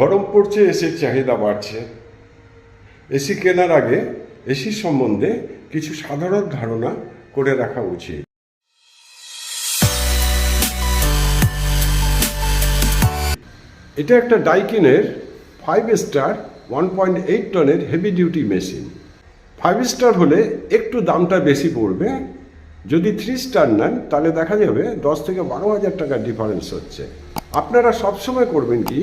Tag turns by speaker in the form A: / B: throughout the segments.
A: গরম পড়ছে এসির চাহিদা বাড়ছে। এসি কেনার আগে এসির সম্বন্ধে কিছু সাধারণ ধারণা করে রাখা উচিত। এটা একটা ডাইকিনের five star one point eight টনের heavy duty machine five star হলে একটু দামটা বেশি পড়বে। যদি থ্রি স্টার নেন, তাহলে দেখা যাবে দশ থেকে বারো হাজার টাকার ডিফারেন্স হচ্ছে। আপনারা সবসময় করবেন কি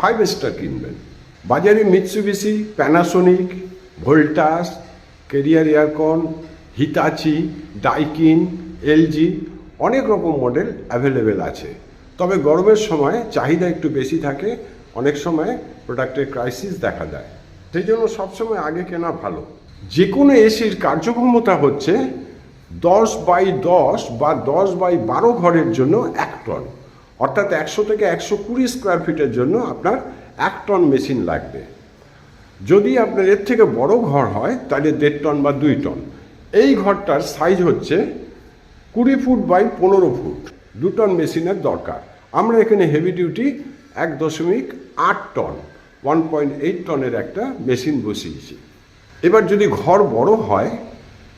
A: ফাইভ স্টার কিনবেন। বাজারে Mitsubishi Panasonic Voltas Carrier aircon Hitachi Daikin LG অনেক রকম মডেল অ্যাভেলেবেল আছে। তবে গরমের সময় চাহিদা একটু বেশি থাকে, অনেক সময় প্রোডাক্টের ক্রাইসিস দেখা যায় সেই জন্য সবসময় আগে কেনা ভালো। যে কোনো এসির কার্যক্ষমতা হচ্ছে দশ বাই দশ বা দশ বাই বারো ঘরের জন্য এক টন অর্থাৎ একশো থেকে একশো কুড়ি স্কোয়ার ফিটের জন্য আপনার এক টন মেশিন লাগবে। যদি আপনার এর থেকে বড় ঘর হয়, তাহলে দেড় টন বা দুই টন এই ঘরটার সাইজ হচ্ছে কুড়ি ফুট বাই পনেরো ফুট। দু টন মেশিনের দরকার। আমরা এখানে হেভি ডিউটি এক দশমিক আট টন ওয়ান পয়েন্ট এইট টনের একটা মেশিন বসিয়েছি। এবার যদি ঘর বড় হয়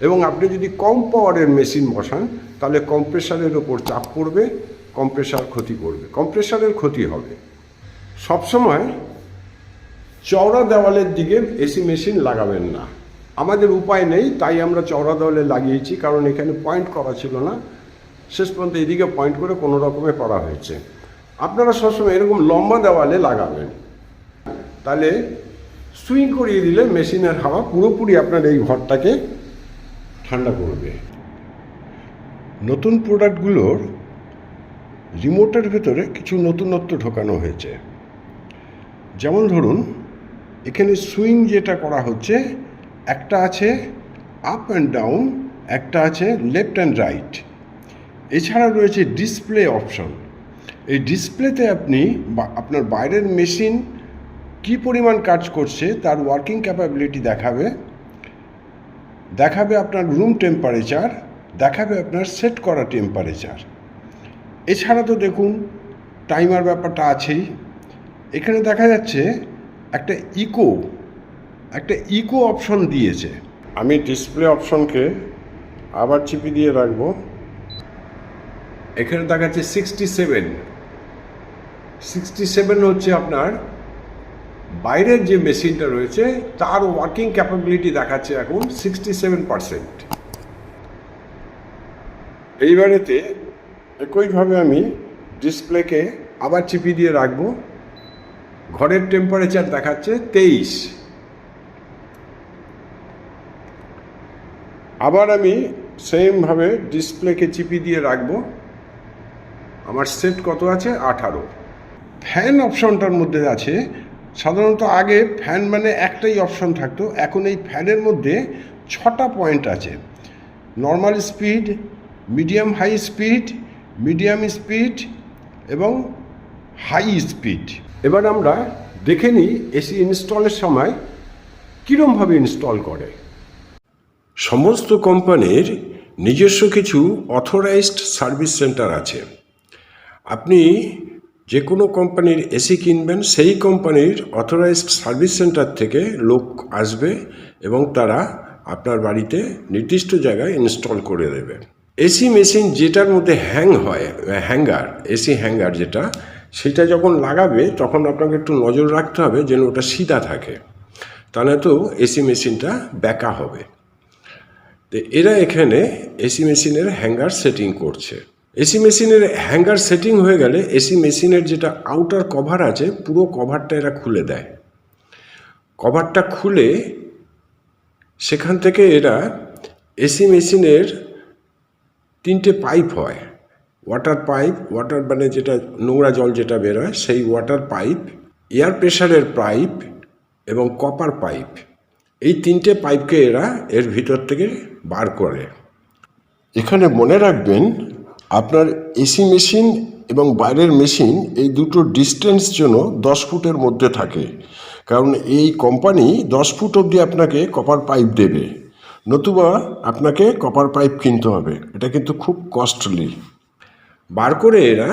A: এবং আপনি যদি কম পাওয়ারের মেশিন বসান, তাহলে কম্প্রেসারের ওপর চাপ পড়বে। কম্প্রেসার ক্ষতি করবে, কম্প্রেসারের ক্ষতি হবে। সবসময় চওড়া দেওয়ালের দিকে এসি মেশিন লাগাবেন না। আমাদের উপায় নেই, তাই আমরা চওড়া দেওয়ালে লাগিয়েছি, কারণ এখানে পয়েন্ট করা ছিল না। শেষ পর্যন্ত এদিকে পয়েন্ট করে কোনো রকমে করা হয়েছে। আপনারা সবসময় এরকম লম্বা দেওয়ালে লাগাবেন। তাহলে সুইং করিয়ে দিলে মেশিনের হাওয়া পুরোপুরি আপনার এই ঘরটাকে ঠান্ডা করবে। নতুন প্রোডাক্টগুলোর রিমোটের ভেতরে কিছু নতুনত্ব ঢোকানো হয়েছে। যেমন ধরুন, এখানে সুইং যেটা করা হচ্ছে, একটা আছে আপ অ্যান্ড ডাউন একটা আছে লেফট অ্যান্ড রাইট এছাড়া রয়েছে ডিসপ্লে অপশন এই ডিসপ্লেতে আপনি আপনার বাইরের মেশিন কি পরিমাণ কাজ করছে, তার ওয়ার্কিং ক্যাপাবিলিটি দেখাবে। দেখাবে আপনার রুম টেম্পারেচার দেখাবে আপনার সেট করা টেম্পারেচার এছাড়া তো দেখুন টাইমার ব্যাপারটা আছেই। এখানে দেখা যাচ্ছে একটা ইকো একটা ইকো অপশন দিয়েছে। আমি ডিসপ্লে অপশনকে আবার চিপি দিয়ে রাখব। এখানে দেখাচ্ছে সিক্সটি সেভেন সিক্সটি সেভেন হচ্ছে আপনার বাইরের যে মেশিনটা রয়েছে, তার ওয়ার্কিং ক্যাপাবিলিটি দেখাচ্ছে এখন সিক্সটি সেভেন পারসেন্ট এইবারেতে একইভাবে আমি ডিসপ্লেকে আবার চিপি দিয়ে রাখব। ঘরের টেম্পারেচার দেখাচ্ছে তেইশ। আবার আমি সেমভাবে ডিসপ্লেকে চিপি দিয়ে রাখব। আমার সেট কত আছে? আঠারো। ফ্যান অপশনটার মধ্যে আছে, সাধারণত আগে ফ্যান মানে একটাই অপশন থাকতো, এখন এই ফ্যানের মধ্যে ছটা পয়েন্ট আছে। Normal speed medium high speed medium speed এবং হাই স্পিড। এবার আমরা দেখে নিই এসি ইনস্টলের সময় কীরমভাবে ইনস্টল করে। সমস্ত কোম্পানির নিজস্ব কিছু অথরাইজড সার্ভিস সেন্টার আছে। আপনি যে কোনো কোম্পানির এসি কিনবেন সেই কোম্পানির অথরাইজড সার্ভিস সেন্টার থেকে লোক আসবে এবং তারা আপনার বাড়িতে নির্দিষ্ট জায়গায় ইনস্টল করে দেবে। এসি মেশিন যেটার মধ্যে হ্যাং হয়, হ্যাঙ্গার, এসি হ্যাঙ্গার যেটা, সেটা যখন লাগাবে তখন আপনাকে একটু নজর রাখতে হবে যেন ওটা সিধা থাকে। তাহলে তো এসি মেশিনটা ব্যাকা হবে। তো এরা এখানে এসি মেশিনের হ্যাঙ্গার সেটিং করছে। এসি মেশিনের হ্যাঙ্গার সেটিং হয়ে গেলে এসি মেশিনের যেটা আউটার কভার আছে, পুরো কভারটা এরা খুলে দেয়। কভারটা খুলে সেখান থেকে এরা এসি মেশিনের তিনটে পাইপ হয়। ওয়াটার পাইপ, ওয়াটার মানে যেটা নোংরা জল যেটা বেরোয় সেই ওয়াটার পাইপ, এয়ার প্রেশারের পাইপ এবং কপার পাইপ। এই তিনটে পাইপকে এরা এর ভিতর থেকে বার করে। এখানে মনে রাখবেন, আপনার এসি মেশিন এবং বাইরের মেশিন এই দুটো ডিস্টেন্স যেন দশ ফুটের মধ্যে থাকে। কারণ এই কোম্পানি দশ ফুট অবধি আপনাকে কপার পাইপ দেবে। নতুবা আপনাকে কপার পাইপ কিনতে হবে। এটা কিন্তু খুব কস্টলি বার করে এরা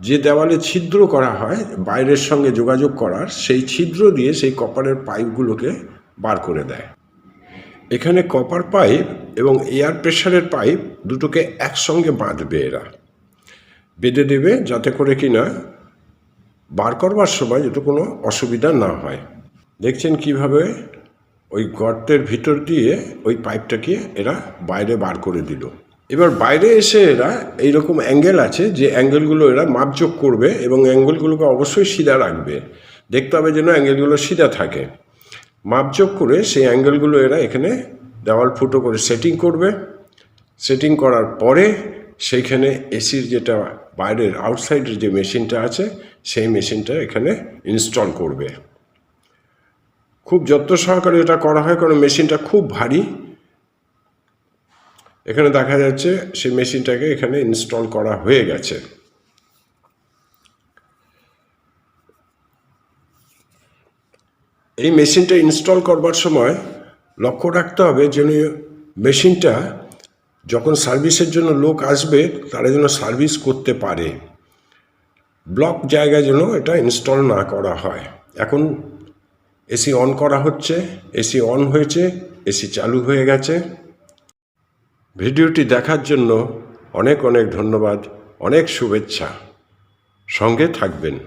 A: যে দেওয়ালে ছিদ্র করা হয়, বাইরের সঙ্গে যোগাযোগ করার, সেই ছিদ্র দিয়ে সেই কপারের পাইপগুলোকে বার করে দেয়। এখানে কপার পাইপ এবং এয়ার প্রেশারের পাইপ দুটোকে একসঙ্গে বাঁধবে এরা। বেঁধে দেবে যাতে করে কিনা বার করবার সময় যাতে কোনো অসুবিধা না হয়। দেখছেন কীভাবে ওই গর্তের ভিতর দিয়ে ওই পাইপটাকে এরা বাইরে বার করে দিল। এবার বাইরে এসে এরা এইরকম অ্যাঙ্গেল আছে যে অ্যাঙ্গেলগুলো এরা মাপযোগ করবে এবং অ্যাঙ্গেলগুলোকে অবশ্যই সিধা রাখবে। দেখতে হবে যেন অ্যাঙ্গেলগুলো সিধা থাকে। মাপযোগ করে সেই অ্যাঙ্গেলগুলো এরা এখানে দেওয়াল ফুটো করে সেটিং করবে। সেটিং করার পরে সেইখানে এসির যেটা বাইরের, আউটসাইডের যে মেশিনটা আছে, সেই মেশিনটা এখানে ইনস্টল করবে। খুব যত্ন সহকারে এটা করা হয়, কারণ মেশিনটা খুব ভারী। এখানে দেখা যাচ্ছে সেই মেশিনটাকে এখানে ইনস্টল করা হয়ে গেছে। এই মেশিনটা ইনস্টল করবার সময় লক্ষ্য রাখতে হবে যেন মেশিনটা যখন সার্ভিসের জন্য লোক আসবে, তারা যেন সার্ভিস করতে পারে। ব্লক জায়গায় যেন এটা ইনস্টল না করা হয়। এখন এসি অন করা হচ্ছে, এসি অন হয়েছে, এসি চালু হয়ে গেছে। ভিডিওটি দেখার জন্য অনেক অনেক ধন্যবাদ, অনেক শুভেচ্ছা। সঙ্গে থাকবেন।